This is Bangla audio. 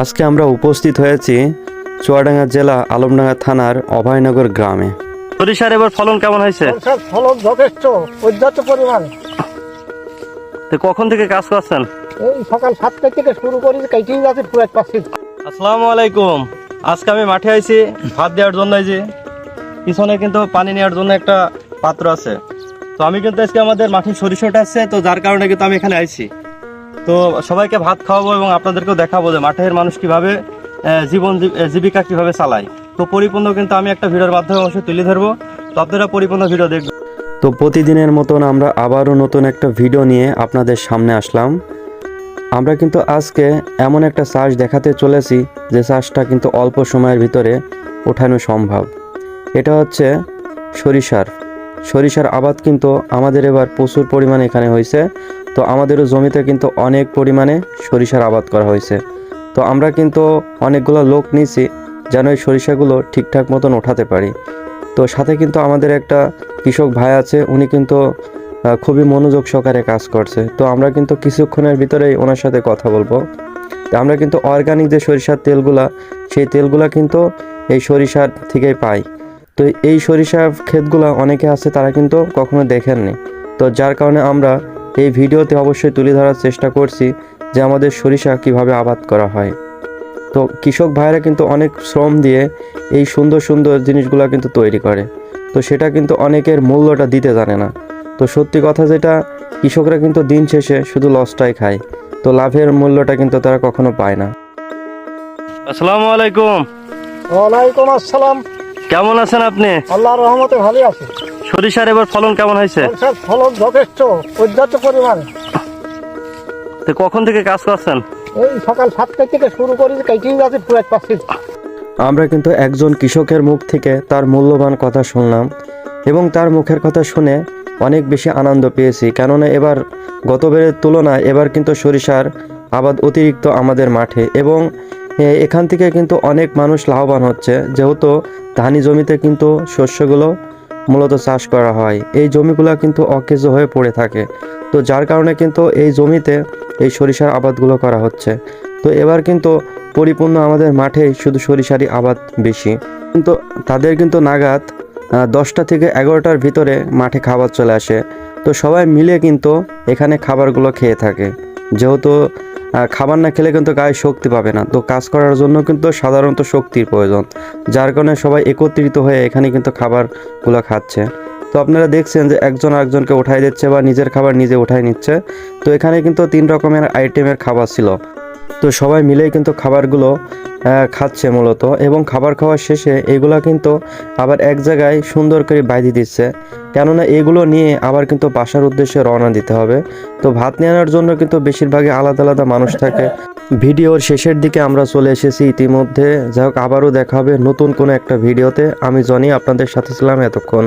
আজকে আমরা উপস্থিত হয়েছি চুয়াডাঙ্গা জেলা আলমডাঙ্গা থানার অভয়নগর গ্রামে। সরিষার এবার ফলন কেমন হয়েছে? ফলন যথেষ্ট পর্যাপ্ত পরিমাণ। তো কখন থেকে কাজ করছেন? এই সকাল সাতটা থেকে শুরু করি কেটেই যাচ্ছে পুরো এক পাশে। আসসালামু আলাইকুম। আজকে আমি মাঠে আইছি ভাত দেওয়ার জন্য এই যে পিছনে কিন্তু পানি নেওয়ার জন্য একটা পাত্র আছে। তো আমি কিন্তু আজকে আমাদের মাঠের সরিষাটা আছে তো যার কারণে কিন্তু আমি এখানে আইছি। তো সবাইকে ভাত খাওয়াবো এবং আপনাদেরকেও দেখাবো যে মাঠের মানুষ কীভাবে জীবন জীবিকা কীভাবে চালায়। তো পরিপূর্ণ কিন্তু আমি একটা ভিডিওর মাধ্যমে অবশ্যই তুলে ধরবো। তো আপনারা পরিপূর্ণ ভিডিও দেখবেন। তো প্রতিদিনের মতন আমরা আবারও নতুন একটা ভিডিও নিয়ে আপনাদের সামনে আসলাম। আমরা কিন্তু আজকে এমন একটা চাষ দেখাতে চলেছি যে চাষটা কিন্তু অল্প সময়ের ভিতরে ওঠানো সম্ভব। এটা হচ্ছে সরিষার। সরিষার আবাদ কিন্তু আমাদের এবার প্রচুর পরিমাণে এখানে হয়েছে। তো আমাদেরও জমিতে কিন্তু অনেক পরিমাণে সরিষার আবাদ করা হয়েছে। তো আমরা কিন্তু অনেকগুলো লোক নিয়েছি যেন এই সরিষাগুলো ঠিকঠাক মতন ওঠাতে পারি। তো সাথে কিন্তু আমাদের একটা কৃষক ভাই আছে, উনি কিন্তু খুবই মনোযোগ সহকারে কাজ করছে। তো আমরা কিন্তু কিছুক্ষণের ভিতরেই ওনার সাথে কথা বলব। আমরা কিন্তু অর্গানিক যে সরিষার তেলগুলা, সেই তেলগুলা কিন্তু এই সরিষার থেকেই পাই। তো এই সরিষা ক্ষেতগুলা অনেকে আছে, তারা কিন্তু কখনো দেখেননি। তো যার কারণে আমরা এই ভিডিওতে অবশ্যই তুলে ধরার চেষ্টা করছি যে আমাদের সরিষা কীভাবে আবাদ করা হয়। তো কৃষক ভাইরা কিন্তু অনেক শ্রম দিয়ে এই সুন্দর সুন্দর জিনিসগুলো কিন্তু তৈরি করে। তো সেটা কিন্তু অনেকের মূল্যটা দিতে জানে না। তো সত্যি কথা যেটা কৃষকরা কিন্তু দিন শেষে শুধু লসটাই খায়। তো লাভের মূল্যটা কিন্তু তারা কখনো পায় না। আসসালামু আলাইকুম। ওয়ালাইকুম আসসালাম। কেমন আছেন আপনি? আল্লাহর রহমতে ভালোই আছে। সরিষার এবার ফলন কেমন হয়েছে? ফলন যথেষ্ট পর্যাপ্ত পরিমাণ। তো কখন থেকে কাজ করছেন? এই সকাল সাতটা থেকে শুরু করি কেটেই যাচ্ছে পুরো এক পাশে। আমরা কিন্তু একজন কৃষকের মুখ থেকে তার মূল্যবান কথা শুনলাম এবং তার মুখের কথা শুনে অনেক বেশি আনন্দ পেয়েছি। কেননা এবার গতবারের তুলনায় এবার কিন্তু সরিষার আবাদ অতিরিক্ত আমাদের মাঠে এবং এখান থেকে কিন্তু অনেক মানুষ লাভবান হচ্ছে। যেহেতু ধানি জমিতে কিন্তু শস্যগুলো মূলত চাষ করা হয়। এই জমিগুলো কিন্তু অকেজ হয়ে পড়ে থাকে। তো যার কারণে কিন্তু এই জমিতে এই সরিষার আবাদগুলো করা হচ্ছে। তো এবার কিন্তু পরিপূর্ণ আমাদের মাঠেই শুধু সরিষারই আবাদ বেশি। কিন্তু তাদের কিন্তু নাগাদ দশটা থেকে এগারোটার ভিতরে মাঠে খাবার চলে আসে। তো সবাই মিলে কিন্তু এখানে খাবারগুলো খেয়ে থাকে। যেহেতু খাবার না খেলে কিন্তু গায়ে শক্তি পাবে না। তো কাজ করার জন্য কিন্তু সাধারণত শক্তির প্রয়োজন, যার কারণে সবাই একত্রিত হয়ে এখানে কিন্তু খাবারগুলো খাচ্ছে। তো আপনারা দেখছেন যে একজন আরেকজনকে উঠাই দিচ্ছে বা নিজের খাবার নিজে উঠাই নিচ্ছে। তো এখানে কিন্তু তিন রকমের আইটেমের খাবার ছিল। তো সবাই মিলেই কিন্তু খাবারগুলো খাচ্ছে মূলত এবং খাবার খাওয়ার শেষে এগুলো কিন্তু আবার এক জায়গায় সুন্দর করে বাইধি দিচ্ছে। কেননা এগুলো নিয়ে আবার কিন্তু বাসার উদ্দেশ্যে রওনা দিতে হবে। তো ভাত নিয়ে আনার জন্য কিন্তু বেশিরভাগই আলাদা আলাদা মানুষ থাকে। ভিডিওর শেষের দিকে আমরা চলে এসেছি ইতিমধ্যে। যাই হোক, আবারও দেখা হবে নতুন কোনো একটা ভিডিওতে। আমি জনি, আপনাদের সাথে ছিলাম এতক্ষণ।